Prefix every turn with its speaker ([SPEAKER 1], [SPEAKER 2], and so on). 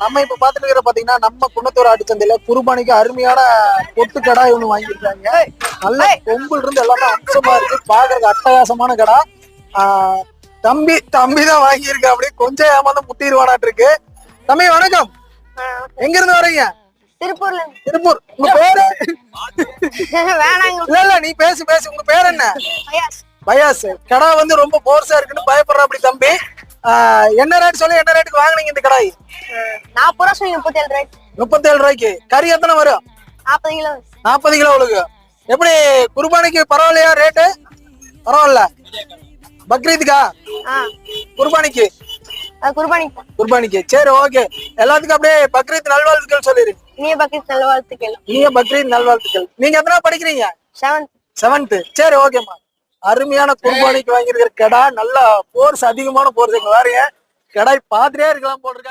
[SPEAKER 1] நம்ம இப்ப பாத்துட்டு இருக்கிற பாத்தீங்கன்னா நம்ம குன்னத்தூர் ஆட்டு சந்தையில குருபானிக்கு அருமையான பொட்டு கடா ஒண்ணு வாங்கியிருக்காங்க. நல்ல கொம்புல இருந்து எல்லாமே அம்சமா இருக்கு. பாக்குறதுக்கு அட்டகாசமான கடா. தம்பி தம்பி தான் வாங்கியிருக்க. அப்படி கொஞ்சம் ஏமாந்து முட்டிடுவானாட்டு இருக்கு தம்பி வணக்கம். எங்க இருந்து வரீங்க
[SPEAKER 2] திருப்பூர்ல
[SPEAKER 1] திருப்பூர். உங்க பேரு? இல்ல இல்ல நீ பேசு பேசு. உங்க பேர் என்ன?
[SPEAKER 2] பயாஸ்.
[SPEAKER 1] கடா வந்து ரொம்ப போர்ஸா இருக்குன்னு பயப்படுற அப்படி தம்பி. என்ன ரேட் சொல்லி என்ன ரேட்டுக்கு வாங்குனீங்க இந்த கடாய்?
[SPEAKER 2] நாற்பது ரூபா சொல்லி முப்பத்தி ஏழு ரூபாய்
[SPEAKER 1] முப்பத்தேழு ரூபாய்க்கு. கறி எத்தனை வரும்?
[SPEAKER 2] நாற்பது கிலோ.
[SPEAKER 1] நாற்பது கிலோ உழுகு. எப்படி குர்பானிக்கு பரவாயில்லையா ரேட்டு பரவாயில்ல. பக்ரீத்துக்கா? குர்பானிக்கு?
[SPEAKER 2] குர்பானி
[SPEAKER 1] குர்பானிக்கு. சரி ஓகே எல்லாத்துக்கும் அப்படியே பக்ரீத் நல்வாழ்த்துக்கள் சொல்லிரு.
[SPEAKER 2] இனிய பக்கத்து நல்ல வாழ்த்துக்கள்
[SPEAKER 1] நீங்க பக்ரீத் நல்வாழ்த்துக்கள். நீங்க எத்தனை படிக்கிறீங்க?
[SPEAKER 2] செவன்த்
[SPEAKER 1] செவன்த் சரி ஓகேம்மா அருமையான குர்பானிக்கு வாங்கியிருக்கிற கடா. நல்ல போர்ஸ் அதிகமான போர்ஸ் எங்க பாருங்க கடாய் பார்த்துட்டே இருக்கலாம் போல்